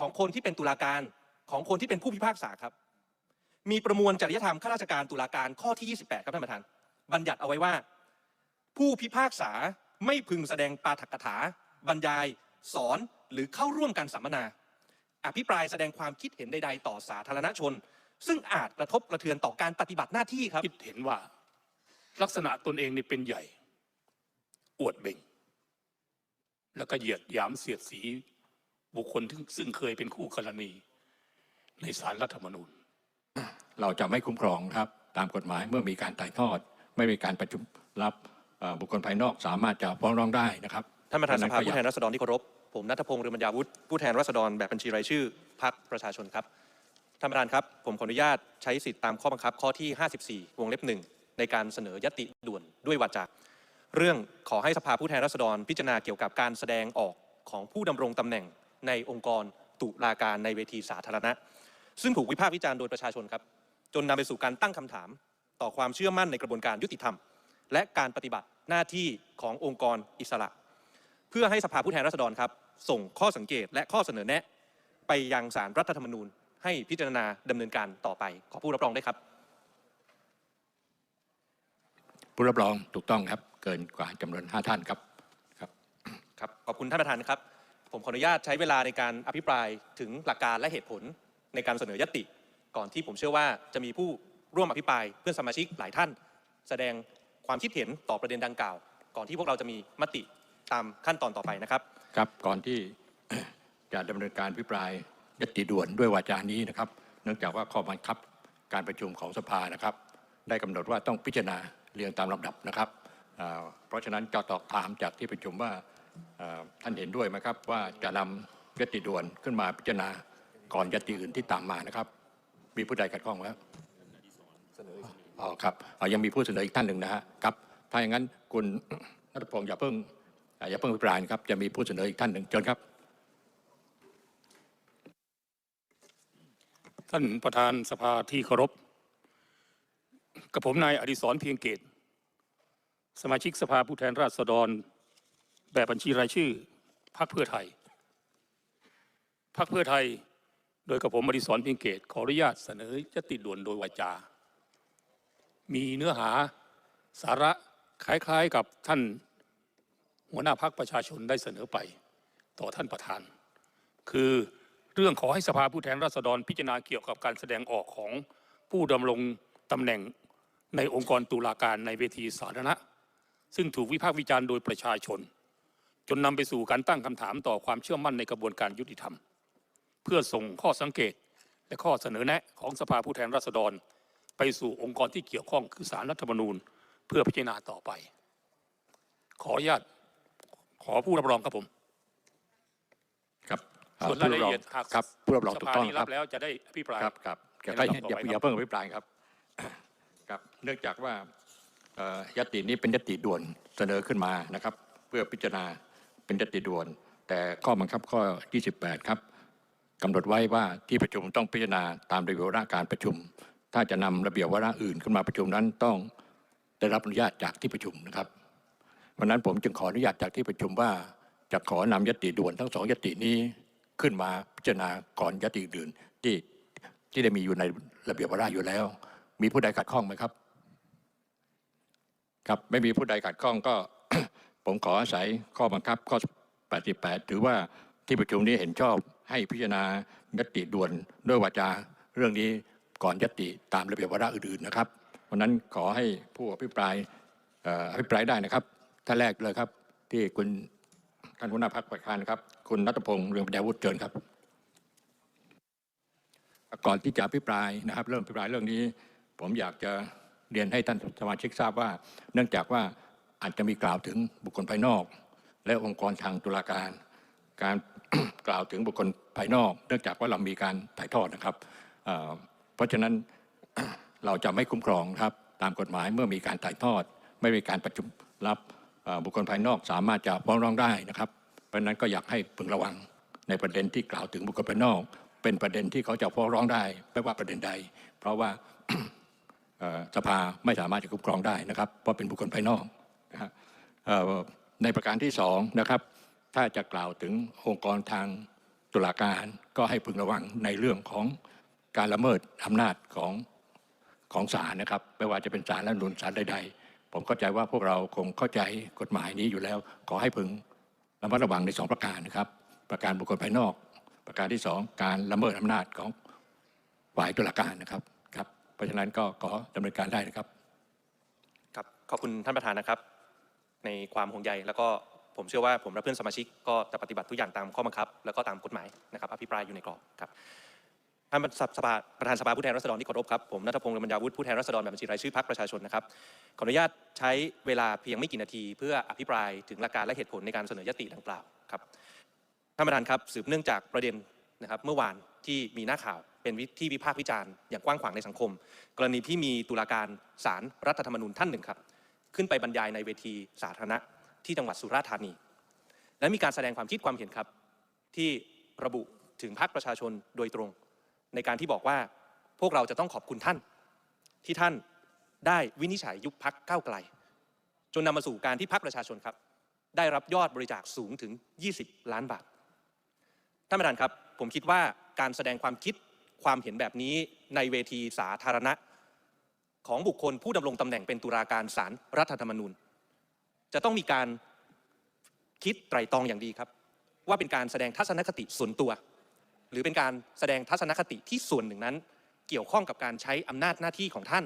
ของคนที่เป็นตุลาการของคนที่เป็นผู้พิพากษาครับ มีประมวลจริยธรรมข้าราชการตุลาการข้อที่ 28 ครับท่านประธาน บัญญัติเอาไว้ว่า ผู้พิพากษาไม่พึงแสดงปาฐกถา บรรยาย สอนหรือเข้าร่วมการสัมมนา อภิปรายแสดงความคิดเห็นใดๆ ต่อสาธารณชน ซึ่งอาจกระทบกระเทือนต่อการปฏิบัติหน้าที่ครับ คิดเห็นว่า ลักษณะตนเองนี่เป็นใหญ่ อวดเบ่ง แล้วก็เหยียดหยามเสียดสี บุคคลที่ซึ่งเคยเป็นคู่กรณีในศาลรัฐธรรมนูญ เราจะไม่คุ้มครองครับตามกฎหมายเมื่อมีการถ่ายทอด ไม่มีการประชุมรับเอ่อบุคคลภายนอกสามารถจะฟ้องร้องได้นะครับท่านประธานสภาดังผู้แทนราษฎรที่เคารพผมนัทพงศ์เรืองปัญญาวุฒิผู้แทนราษฎรแบบบัญชีรายชื่อพรรคประชาชนครับท่านประธานครับ ผมขออนุญาตใช้สิทธิตามข้อบังคับข้อที่ 54 วงเล็บหนึ่งในการเสนอยติด่วนด้วยวาจาเรื่องขอให้สภาผู้แทนราษฎรพิจารณาเกี่ยวกับการแสดงออกของผู้ดำรงตำแหน่ง ในองค์กรตุลาการในเวทีสาธารณะ ซึ่งถูกวิพากษ์วิจารณ์โดยประชาชนครับ จนนำไปสู่การตั้งคำถาม ต่อความเชื่อมั่นในกระบวนการยุติธรรม และการปฏิบัติหน้าที่ขององค์กรอิสระ เพื่อให้สภาผู้แทนราษฎรครับ ส่งข้อสังเกตและข้อเสนอแนะ ไปยังสารรัฐธรรมนูญ ให้พิจารณาดำเนินการต่อไป ขอผู้รับรองได้ครับ ผู้รับรองถูกต้องครับ เกินกว่าจำนวน5ท่านครับครับ ครับขอบคุณท่านประธานนะครับ ผมขออนุญาตใช้เวลาในการอภิปรายถึงหลักการและเหตุผลในการเสนอยติ ก่อนที่ผมเชื่อว่าจะมีผู้ร่วมอภิปรายเพื่อนสมาชิกหลายท่าน แสดงความคิดเห็นต่อประเด็นดังกล่าว ก่อนที่พวกเราจะมีมติตามขั้นตอนต่อไปนะครับครับก่อนที่จะดำเนินการพิปรายยติด่วนด้วยวาจานี้นะครับ เนื่องจากว่าข้อบังคับการประชุมของสภานะครับ ได้กำหนดว่าต้องพิจารณาเรียงตามลำดับนะครับอ่าเพราะฉะนั้นจะตอบถามจากที่ประชุมว่า ท่านเห็นด้วยไหมครับ ว่าจะนำยติด่วนขึ้นมาพิจารณาก่อนยติอื่นที่ตามมานะครับ มีผู้ใดขัดข้องไหมครับอ๋อครับอ๋อยังมีผู้เสนออีกท่านหนึ่งนะฮะครับถ้าอย่างนั้นคุณนัทพงศ์อย่าเพิ่งอย่าเพิ่งอภิปรายนะครับจะมีผู้เสนออีกท่านหนึ่งเชิญครับ ท่านประธานสภาที่เคารพกับผมนายอดิศรเพียงเกต สมาชิกสภาผู้แทนราษฎร แบบบัญชีรายชื่อพรรคเพื่อไทยพรรคเพื่อไทย โดยกับผมอดิศรเพียงเกตขออนุญาตเสนอยติด่วนโดยวาจา มีเนื้อหาสาระคล้ายๆกับท่านหัวหน้าพรรคประชาชนได้เสนอไป ต่อท่านประธาน คือเรื่องขอให้สภาผู้แทนราษฎรพิจารณาเกี่ยวกับการแสดงออกของผู้ดำรงตำแหน่งในองค์กรตุลาการในเวทีสาธารณะ ซึ่งถูกวิพากษ์วิจารณ์โดยประชาชน จนนำไปสู่การตั้งคำถามต่อความเชื่อมั่นในกระบวนการยุติธรรม เพื่อส่งข้อสังเกตและข้อเสนอแนะของสภาผู้แทนราษฎร ไปสู่องค์กรที่เกี่ยวข้องคือสารรัฐธรรมนูญ เพื่อพิจารณาต่อไป ขออนุญาตขอผู้รับรองครับผม ครับอ่ส่วนรายละเอียดหากครับผู้รับรองสถูกภาต้องนี้ครัรับบแล้วจะได้อภิปรายครับครับเดี๋ยวอย่าเราต่ออย่าไปอย่าครับเพิ่งอภิปรายครับครับเนื่องจากว่าเอ่อยตินี้เป็นยติด่วนเสนอขึ้นมานะครับ เพื่อพิจารณา เป็นยติด่วน แต่ข้อบังคับข้อ 28 ครับกำหนดไว้ว่าที่ประชุมต้องพิจารณาตามระเบียบวาระการประชุม ถ้าจะนำระเบียบวาระอื่นขึ้นมาประชุมนั้นต้องได้รับอนุญาตจากที่ประชุมนะครับวันนั้นผมจึงขออนุญาตจากที่ประชุมว่าจะขอนำยติด่วนทั้งสองยตินี้ขึ้นมาพิจารณาก่อนยติอื่นที่ที่ได้มีอยู่ในระเบียบวาระอยู่แล้ว มีผู้ใดขัดข้องไหมครับ ครับไม่มีผู้ใดขัดข้องก็ ผมขออาศัยข้อบังคับข้อ 88 ถือว่าที่ประชุมนี้เห็นชอบให้พิจารณายติด่วนด้วยวาจาเรื่องนี้ก่อนยติตามระเบียบวาระอื่นๆนะครับวันนั้นขอให้ผู้อภิปรายอภิปรายได้นะครับท่านแรกเลยครับ ที่คุณท่านหัวหน้าพรรคฝ่ายค้านนะครับ คุณนัทพงศ์เรืองปัญญาวุฒิเชิญครับ ก่อนที่จะอภิปรายนะครับ เริ่มอภิปรายเรื่องนี้ ผมอยากจะเรียนให้ท่านสมาชิกทราบว่า เนื่องจากว่า อาจจะมีกล่าวถึงบุคคลภายนอก และองค์กรทางตุลาการ การกล่าวถึงบุคคลภายนอก เนื่องจากว่าเรามีการถ่ายทอดนะครับเเพราะฉะนั้นเราจะไม่คุ้มครองครับตามกฎหมายเมื่อมีการถ่ายทอด ไม่มีการประชุมรับบุคคลภายนอกสามารถจะฟ้องร้องได้นะครับ เพราะนั้นก็อยากให้พึงระวังในประเด็นที่กล่าวถึงบุคคลภายนอก เป็นประเด็นที่เขาจะฟ้องร้องได้ไม่ว่าประเด็นใด เพราะว่าสภาไม่สามารถจะคุ้มครองได้นะครับ เพราะเป็นบุคคลภายนอก ในประการที่สองนะครับ ถ้าจะกล่าวถึงองค์กรทางตุลาการก็ให้พึงระวังในเรื่องของการละเมิดอำนาจของของศาลนะครับ ไม่ว่าจะเป็นศาลและนุนศาลใด ๆ ผมเข้าใจว่าพวกเราคงเข้าใจกฎหมายนี้อยู่แล้ว ขอให้พึงระมัดระวังในสองประการนะครับ ประการบุคคลภายนอก ประการที่สองการละเมิดอำนาจของฝ่ายตุลาการนะครับครับ เพราะฉะนั้นก็ขอดำเนินการได้นะครับ ครับขอบคุณท่านประธานนะครับ ในความห่วงใยแล้วก็ผมเชื่อว่าผมและเพื่อนสมาชิกก็จะปฏิบัติทุกอย่างตามข้อบังคับ แล้วก็ตามกฎหมายนะครับอภิปรายอยู่ในกรอบครับท่านสภาประธานสภาผู้แทนราษฎรที่เคารพครับผมนัทพงศ์เรมญญาวุฒิผู้แทนราษฎรแบบบัญชีรายชื่อพรรคประชาชนนะครับขออนุญาตใช้เวลาเพียงไม่กี่นาที เพื่ออภิปรายถึงหลักการและเหตุผลในการเสนอยติดังกล่าวครับท่านประธานครับสืบเนื่องจากประเด็นนะครับเมื่อวานที่มีหน้าข่าวเป็นที่วิพากษ์วิจารณ์อย่างกว้างขวางในสังคม กรณีที่มีตุลาการศาลรรัฐธรรมนูญท่านหนึ่งครับ ขึ้นไปบรรยายในเวทีสาธารณะที่จังหวัดสุราษฎร์ธานี และมีการแสดงความคิดความเห็นครับ ที่ระบุถึงพรรคประชาชนโดยตรง ในการที่บอกว่าพวกเราจะต้องขอบคุณท่าน ที่ท่านได้วินิจฉัยยุบพักก้าวไกล จนนำมาสู่การที่พรรคประชาชนครับ ได้รับยอดบริจาคสูงถึง 20 ล้านบาทท่านประธานครับ ผมคิดว่าการแสดงความคิดความเห็นแบบนี้ในเวทีสาธารณะ ของบุคคลผู้ดำรงตำแหน่งเป็นตุลาการศาลรรัฐธรรมนูญ จะต้องมีการคิดไตรตรองอย่างดีครับ ว่าเป็นการแสดงทัศนคติส่วนตัว หรือเป็นการแสดงทัศนคติที่ส่วนหนึ่งนั้น เกี่ยวข้องกับการใช้อำนาจหน้าที่ของท่าน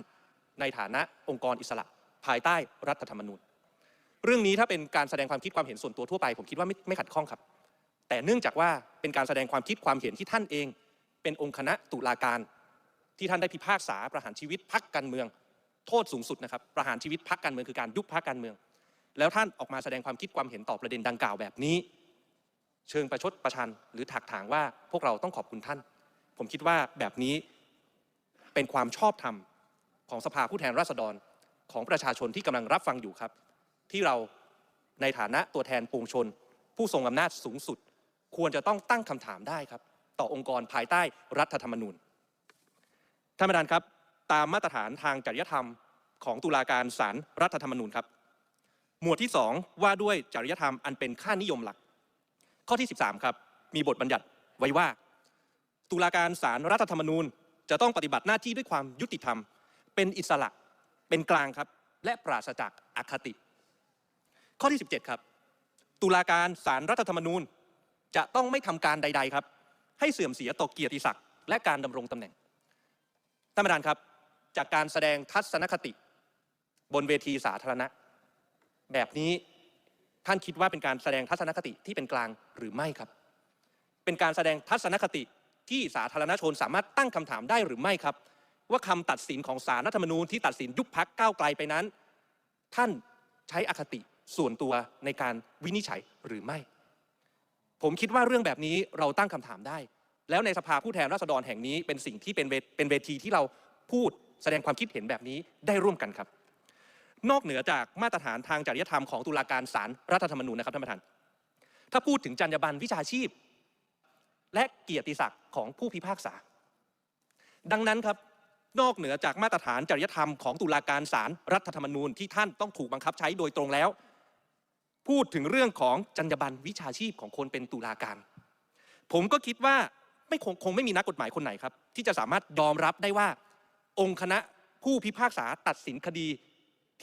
ในฐานะองค์กรอิสระ ภายใต้รัฐธรรมนูญ เรื่องนี้ถ้าเป็นการแสดงความคิดความเห็นส่วนตัวทั่วไป ผมคิดว่าไม่ไม่ขัดข้องครับ แต่เนื่องจากว่าเป็นการแสดงความคิดความเห็นที่ท่านเอง เป็นองค์คณะตุลาการ ที่ท่านได้พิพากษาประหารชีวิตพักการเมือง โทษสูงสุดนะครับประหารชีวิตพักการเมืองคือการยุบพักการเมือง แล้วท่านออกมาแสดงความคิดความเห็นต่อประเด็นดังกล่าวแบบนี้ เชิงประชดประชันหรือถักถางว่าพวกเราต้องขอบคุณท่าน ผมคิดว่าแบบนี้เป็นความชอบธรรมของสภาผู้แทนราษฎรของประชาชนที่กำลังรับฟังอยู่ครับ ที่เราในฐานะตัวแทนปวงชน ผู้ทรงอำนาจสูงสุด ควรจะต้องตั้งคำถามได้ครับ ต่อองค์กรภายใต้รัฐธรรมนูญ ท่านประธานครับ ตามมาตรฐานทางจริยธรรมของตุลาการศาลรรัฐธรรมนูญครับ หมวดที่ 2 ว่าด้วยจริยธรรมอันเป็นค่านิยมหลัก ข้อที่ 13 ครับ มีบทบัญญัติไว้ว่า ตุลาการศาลรรัฐธรรมนูญ จะต้องปฏิบัติหน้าที่ด้วยความยุติธรรม เป็นอิสระเป็นกลางครับ และปราศจากอคติ ข้อที่ 17 ครับ ตุลาการศาลรรัฐธรรมนูญ จะต้องไม่ทำการใด ๆ ครับ ให้เสื่อมเสียต่อเกียรติศักดิ์และการดำรงตำแหน่ง ท่านประธานครับ จากการแสดงทัศนคติ บนเวทีสาธารณะ แบบนี้ท่านคิดว่าเป็นการแสดงทัศนคติที่เป็นกลางหรือไม่ครับ เป็นการแสดงทัศนคติที่สาธารณชนสามารถตั้งคำถามได้หรือไม่ครับ ว่าคำตัดสินของสารรัฐธรรมนูญที่ตัดสินยุบพักก้าวไกลไปนั้น ท่านใช้อคติส่วนตัวในการวินิจฉัยหรือไม่ ผมคิดว่าเรื่องแบบนี้เราตั้งคำถามได้ แล้วในสภาผู้แทนราษฎรแห่งนี้เป็นสิ่งที่เป็นเวเป็นเวทีที่เราพูดแสดงความคิดเห็นแบบนี้ได้ร่วมกันครับ นอกเหนือจากมาตรฐานทางจริยธรรมของตุลาการศาลรรัฐธรรมนูญนะครับท่านประธาน ถ้าพูดถึงจรรยาบรรณวิชาชีพ และเกียรติศักดิ์ของผู้พิพากษา ดังนั้นครับนอกเหนือจากมาตรฐานจริยธรรมของตุลาการศาลรรัฐธรรมนูญที่ท่านต้องถูกบังคับใช้โดยตรงแล้ว พูดถึงเรื่องของจรรยาบรรณวิชาชีพของคนเป็นตุลาการ ผมก็คิดว่า ไม่คงคงไม่มีนักกฎหมายคนไหนครับ ที่จะสามารถยอมรับได้ว่า องค์คณะผู้พิพากษาตัดสินคดี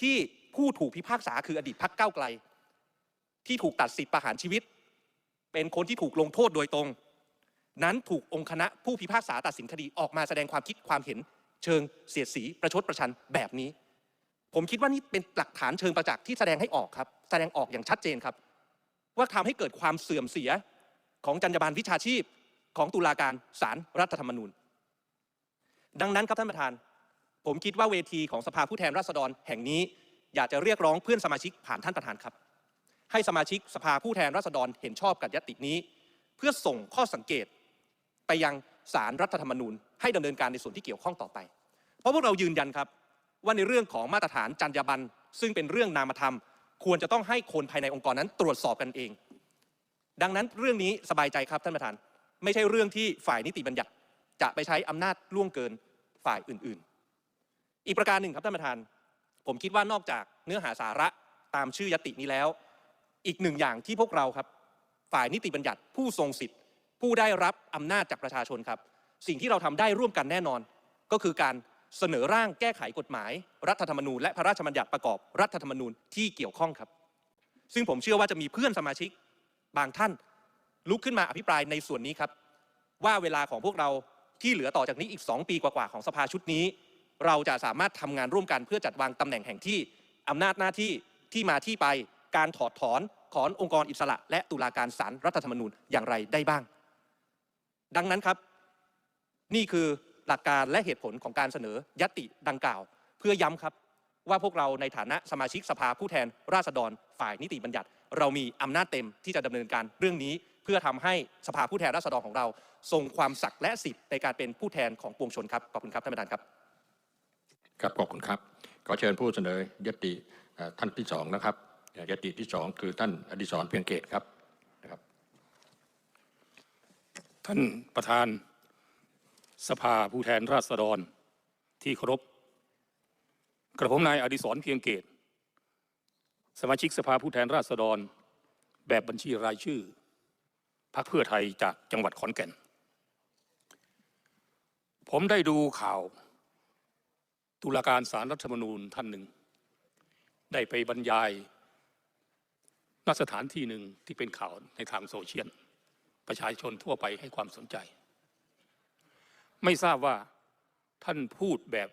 ที่ผู้ถูกพิพากษาคืออดีตพักเก้าไกล ที่ถูกตัดสิทธิประหารชีวิต เป็นคนที่ถูกลงโทษโดยตรง นั้นถูกองค์คณะผู้พิพากษาตัดสินคดีออกมาแสดงความคิดความเห็น เชิงเสียดสีประชดประชันแบบนี้ ผมคิดว่านี่เป็นหลักฐานเชิงประจักษ์ที่แสดงให้ออกครับ แสดงออกอย่างชัดเจนครับ ว่าทำให้เกิดความเสื่อมเสียของจรรยาบรรณวิชาชีพ ของตุลาการศาลรรัฐธรรมนูญ ดังนั้นครับท่านประธาน ผมคิดว่าเวทีของสภาผู้แทนราษฎรแห่งนี้ อยากจะเรียกร้องเพื่อนสมาชิกผ่านท่านประธานครับ ให้สมาชิกสภาผู้แทนราษฎรเห็นชอบกับยตินี้ เพื่อส่งข้อสังเกต ไปยังสารรัฐธรรมนูญ ให้ดำเนินการในส่วนที่เกี่ยวข้องต่อไป เพราะพวกเรายืนยันครับว่าในเรื่องของมาตรฐานจรรยาบรรณซึ่งเป็นเรื่องนามธรรม ควรจะต้องให้คนภายในองค์กรนั้นตรวจสอบกันเอง ดังนั้นเรื่องนี้สบายใจครับท่านประธาน ไม่ใช่เรื่องที่ฝ่ายนิติบัญญัติจะไปใช้อำนาจล่วงเกินฝ่ายอื่นๆ อีกประการหนึ่งครับท่านประธาน ผมคิดว่านอกจากเนื้อหาสาระตามชื่อยตินี้แล้ว อีกหนึ่งอย่างที่พวกเราครับ ฝ่ายนิติบัญญัติผู้ทรงสิทธิ์ ผู้ได้รับอำนาจจากประชาชนครับ สิ่งที่เราทำได้ร่วมกันแน่นอน ก็คือการเสนอร่างแก้ไขกฎหมาย รัฐธรรมนูญและพระราชบัญญัติประกอบรัฐธรรมนูญที่เกี่ยวข้องครับ ซึ่งผมเชื่อว่าจะมีเพื่อนสมาชิกบางท่าน ลุกขึ้นมาอภิปรายในส่วนนี้ครับ ว่าเวลาของพวกเราที่เหลือต่อจากนี้อีก 2 ปีกว่าๆของสภาชุดนี้ เราจะสามารถทำงานร่วมกันเพื่อจัดวางตำแหน่งแห่งที่อำนาจหน้าที่ที่มาที่ไปการถอดถอนถอนองค์กรอิสระ และตุลาการศาลรัฐธรรมนูญอย่างไรได้บ้าง ดังนั้นครับ นี่คือหลักการและเหตุผลของการเสนอยติดังกล่าว เพื่อย้ำครับว่าพวกเราในฐานะสมาชิกสภาผู้แทนราษฎรฝ่ายนิติบัญญัติ เรามีอำนาจเต็มที่จะดำเนินการเรื่องนี้ เพื่อทำให้สภาผู้แทนราษฎรของเรา ทรงความศักดิ์และสิทธิ์ในการเป็นผู้แทนของปวงชนครับขอบคุณครับท่านประธานครับครับขอบคุณครับขอเชิญผู้เสนอยติเอ่อท่านที่สองนะครับเอ่อยติที่สองคือท่านอดิศรเพียงเกตครับนะครับ ท่านประธานสภาผู้แทนราษฎรที่เคารพกระผมนายอดิศรเพียงเกต สมาชิกสภาผู้แทนราษฎร แบบบัญชีรายชื่อ พรรคเพื่อไทยจากจังหวัดขอนแก่น ผมได้ดูข่าว ตุลาการสารรัฐธรรมนูญท่านหนึ่ง ได้ไปบรรยายณสถานที่หนึ่งที่เป็นข่าวในทางโซเชียล ประชาชนทั่วไปให้ความสนใจ ไม่ทราบว่าท่านพูดแบบ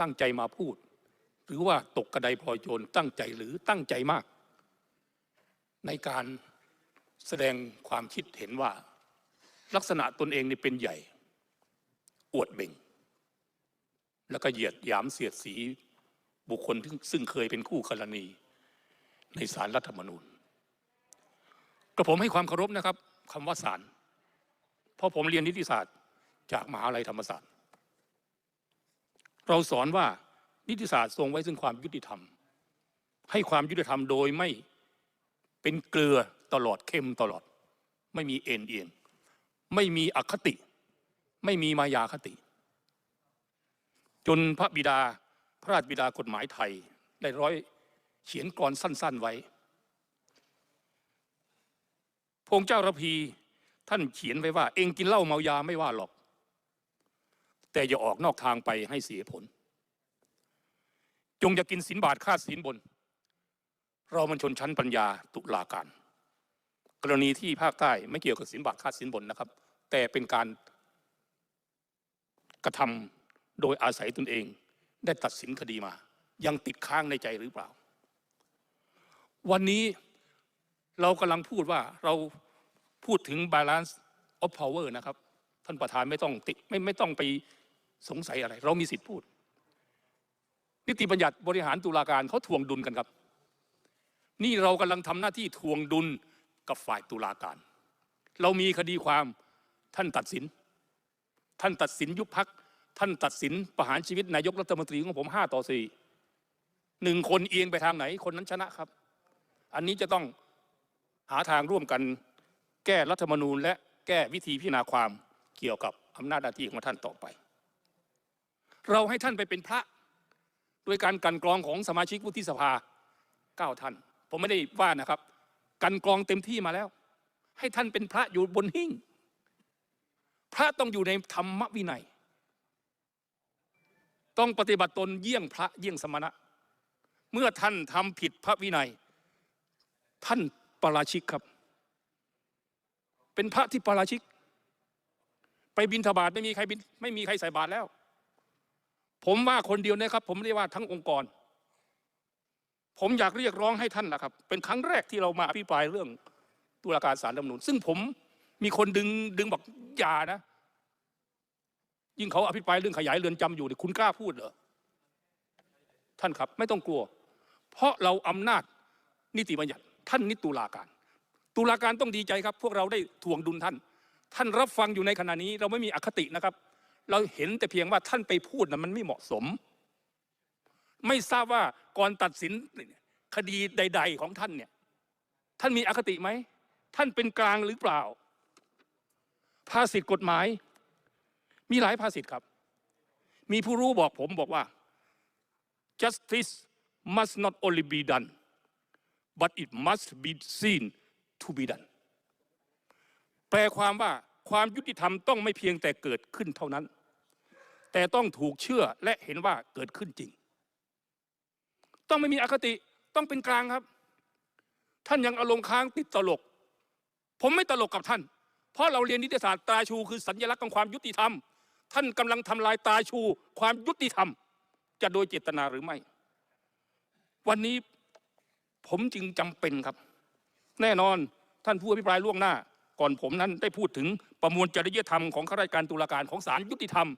ตั้งใจมาพูด หรือว่าตกกระไดพลอยโจรตั้งใจหรือตั้งใจมาก ในการ แสดงความคิดเห็นว่า ลักษณะตนเองนี่เป็นใหญ่ อวดเบ่ง แล้วก็เหยียดหยามเสียดสีบุคคลซึ่งเคยเป็นคู่กรณี ในสารรัฐธรรมนูญกระผมให้ความเคารพนะครับคำว่าศาลเพราะผมเรียนนิติศาสตร์จากมหาลัยธรรมศาสตร์ เราสอนว่านิติศาสตร์ทรงไว้ซึ่งความยุติธรรม ให้ความยุติธรรมโดยไม่เป็นเกลือ ตลอดเค็มตลอด ไม่มีเอ็นเอียงไม่มีอคติ ไม่มีมายาคติ จนพระบิดาพระราชบิดากฎหมายไทย ได้ร้อยเขียนกรอนสั้น ๆไว้ พงเจ้าระพีท่านเขียนไว้ว่า เองกินเหล้าเมายาไม่ว่าหรอก แต่อย่าออกนอกทางไปให้เสียผล จงอย่ากินสินบาทค่าสินบน เรามันชนชั้นปัญญาตุลาการ กรณีที่ภาคใต้ไม่เกี่ยวกับสินบาทค่าสินบนนะครับ แต่เป็นการกระทำโดยอาศัยตนเอง ได้ตัดสินคดีมา ยังติดค้างในใจหรือเปล่า วันนี้เรากำลังพูดว่าเราพูดถึง balance of power นะครับ ท่านประธานไม่ต้องติไม่ไม่ต้องไปสงสัยอะไร เรามีสิทธิ์พูด นิติบัญญัติบริหารตุลาการเขาทวงดุลกันครับ นี่เรากำลังทำหน้าที่ทวงดุล กับฝ่ายตุลาการ เรามีคดีความท่านตัดสิน ท่านตัดสินยุบพัก ท่านตัดสินประหารชีวิตนายกรัฐมนตรีของผมห้าต่อสี่หนึ่งคนเอียงไปทางไหนคนนั้นชนะครับ อันนี้จะต้องหาทางร่วมกันแก้รัฐธรรมนูญ และแก้วิธีพิจารณาความเกี่ยวกับอำนาจหน้าที่ของท่านต่อไป เราให้ท่านไปเป็นพระโดยการกันกรองของสมาชิกวุฒิสภาเก้าท่าน ผมไม่ได้ว่านะครับ กันกรองเต็มที่มาแล้ว ให้ท่านเป็นพระอยู่บนหิ้งพระต้องอยู่ในธรรมวินัย ต้องปฏิบัติตนเยี่ยงพระเยี่ยงสมณะ เมื่อท่านทำผิดพระวินัย ท่านปราชิกครับ เป็นพระที่ปราชิก ไปบินทบาทไม่มีใครบินไม่มีใครใส่บาตรแล้ว ผมว่าคนเดียวนะครับ ผมไม่ได้ว่าทั้งองค์กร ผมอยากเรียกร้องให้ท่านนะครับ เป็นครั้งแรกที่เรามาอภิปรายเรื่องตุลาการศาลรัฐมนูญซึ่งผมมีคนดึงดึงบอกอย่านะ ยิ่งเขาอภิปรายเรื่องขยายเรือนจำอยู่เนี่ยคุณกล้าพูดเหรอท่านครับ ไม่ต้องกลัว เพราะเราอำนาจนิติบัญญัติ ท่านนิตุลาการ ตุลาการต้องดีใจครับ พวกเราได้ทวงดุลท่าน ท่านรับฟังอยู่ในขณะนี้ เราไม่มีอคตินะครับ เราเห็นแต่เพียงว่าท่านไปพูดนะมันไม่เหมาะสม ไม่ทราบว่าก่อนตัดสินคดีใด ๆ ของท่านเนี่ย ท่านมีอคติไหม ท่านเป็นกลางหรือเปล่า ภาษิตกฎหมาย มีหลายภาษิตครับ มีผู้รู้บอกผมบอกว่า justice must not only be done but it must be seen to be done แปลความว่าความยุติธรรมต้องไม่เพียงแต่เกิดขึ้นเท่านั้น แต่ต้องถูกเชื่อและเห็นว่าเกิดขึ้นจริง ต้องไม่มีอคติต้องเป็นกลางครับ ท่านยังอารมณ์ค้างติดตลก ผมไม่ตลกกับท่าน เพราะเราเรียนนิติศาสตร์ตาชู คือสัญลักษณ์ของความยุติธรรม ท่านกำลังทำลายตาชู ความยุติธรรม จะโดยเจตนาหรือไม่ วันนี้ผมจึงจำเป็นครับ แน่นอนท่านผู้อภิปรายล่วงหน้า ก่อนผมนั้นได้พูดถึงประมวลจริยธรรมของข้าราชการตุลาการของศาลยุติธรรม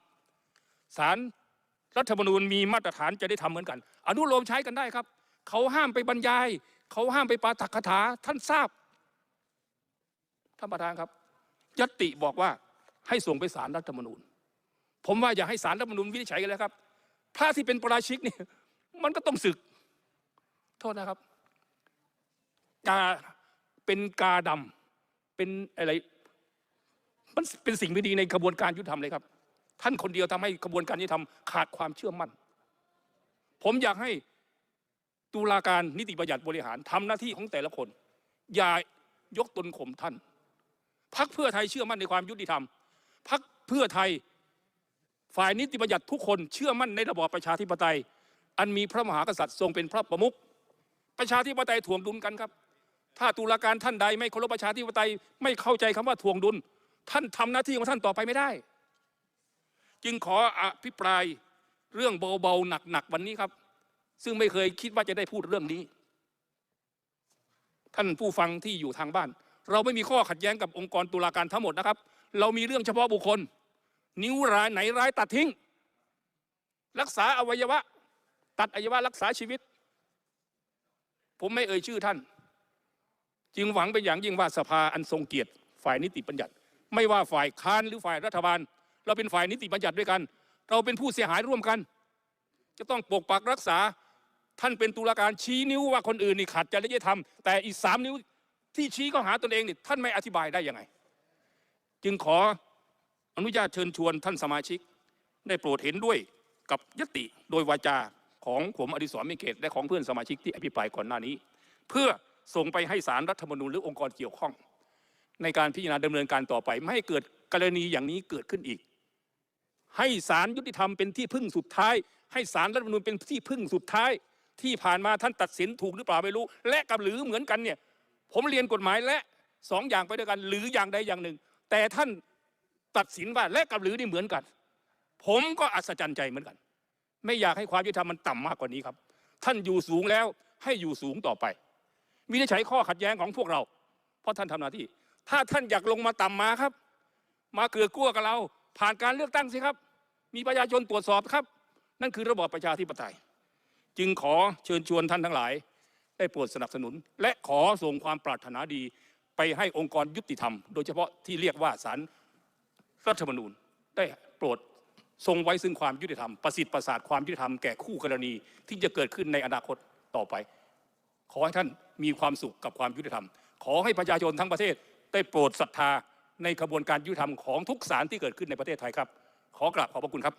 ศาล รัฐธรรมนูญมีมาตรฐานจะได้ทำเหมือนกัน อนุโลมใช้กันได้ครับ เขาห้ามไปบรรยาย เขาห้ามไปปาฐกถาท่านทราบท่านประธานครับยติบอกว่าให้ส่งไปศาลรัฐธรรมนูญ ผมว่าอย่าให้ศาลรัฐธรรมนูญวินิจฉัยกันเลยครับพระที่เป็นปราชิกนี่มันก็ต้องศึก โทษนะครับกาเป็นกาดำเป็นอะไร มันเป็นสิ่งไม่ดีในกระบวนการยุติธรรมเลยครับ ท่านคนเดียวทำให้กระบวนการยุติธรรมขาดความเชื่อมั่น ผมอยากให้ตุลาการนิติบัญญัติบริหารทำหน้าที่ของแต่ละคน อย่ายกตนข่มท่านพักเพื่อไทยเชื่อมั่นในความยุติธรรมพักเพื่อไทยฝ่ายนิติบัญญัติทุกคนเชื่อมั่นในระบอบประชาธิปไตย อันมีพระมหากษัตริย์ทรงเป็นพระประมุขประชาธิปไตยถ่วงดุลกันครับ ถ้าตุลาการท่านใดไม่เคารพประชาธิปไตยไม่เข้าใจคำว่าถ่วงดุล ท่านทำหน้าที่ของท่านต่อไปไม่ได้ จึงขออภิปรายเรื่องเบาๆหนักๆวันนี้ครับ ซึ่งไม่เคยคิดว่าจะได้พูดเรื่องนี้ ท่านผู้ฟังที่อยู่ทางบ้าน เราไม่มีข้อขัดแย้งกับองค์กรตุลาการทั้งหมดนะครับ เรามีเรื่องเฉพาะบุคคล นิ้วร้ายไหนร้ายตัดทิ้ง รักษาอวัยวะ ตัดอวัยวะรักษาชีวิต ผมไม่เอ่ยชื่อท่าน จึงหวังเป็นอย่างยิ่งว่าสภาอันทรงเกียรติ ฝ่ายนิติบัญญัติ ไม่ว่าฝ่ายค้านหรือฝ่ายรัฐบาล เราเป็นฝ่ายนิติบัญญัติด้วยกัน เราเป็นผู้เสียหายร่วมกัน จะต้องปกปักรักษาท่านเป็นตุลาการชี้นิ้วว่าคนอื่นนี่ขัดจริยธรรมแต่อีกสามนิ้วที่ชี้ก็หาตนเองนี่ท่านไม่อธิบายได้ยังไง จึงขออนุญาตเชิญชวนท่านสมาชิก ได้โปรดเห็นด้วยกับยติโดยวาจาของผมอดิศรมิเกตและของเพื่อนสมาชิกที่อภิปรายก่อนหน้านี้ เพื่อส่งไปให้สารรัฐธรรมนูญหรือองค์กรเกี่ยวข้อง ในการพิจารณาดำเนินการต่อไป ไม่ให้เกิดกรณีอย่างนี้เกิดขึ้นอีก ให้สารยุติธรรมเป็นที่พึ่งสุดท้าย ให้สารรัฐธรรมนูญเป็นที่พึ่งสุดท้าย ที่ผ่านมาท่านตัดสินถูกหรือเปล่าไม่รู้ และกับหรือเหมือนกันเนี่ย ผมเรียนกฎหมายและสองอย่างไปด้วยกัน หรืออย่างใดอย่างหนึ่ง แต่ท่านตัดสินว่าและกับหรือนี่เหมือนกัน ผมก็อัศจรรย์ใจเหมือนกัน ไม่อยากให้ความยุติธรรมมันต่ำมากกว่านี้ครับ ท่านอยู่สูงแล้วให้อยู่สูงต่อไปวินิจฉัยข้อขัดแย้งของพวกเรา เพราะท่านทำหน้าที่ ถ้าท่านอยากลงมาต่ำมาครับ มาเกลือกลัวกับเรา ผ่านการเลือกตั้งสิครับ มีประชาชนตรวจสอบครับ นั่นคือระบอบประชาธิปไตย จึงขอเชิญชวนท่านทั้งหลาย ได้โปรดสนับสนุน และขอส่งความปรารถนาดีไปให้องค์กรยุติธรรม โดยเฉพาะที่เรียกว่าศาลรัฐธรรมนูญ ได้โปรดทรงไว้ซึ่งความยุติธรรมประสิทธิ์ประสาทความยุติธรรมแก่คู่กรณีที่จะเกิดขึ้นในอนาคตต่อไป ขอให้ท่านมีความสุขกับความยุติธรรม ขอให้ประชาชนทั้งประเทศได้โปรดศรัทธา ในกระบวนการยุติธรรมของทุกศาลที่เกิดขึ้นในประเทศไทยครับ ขอกราบขอบพระคุณครับ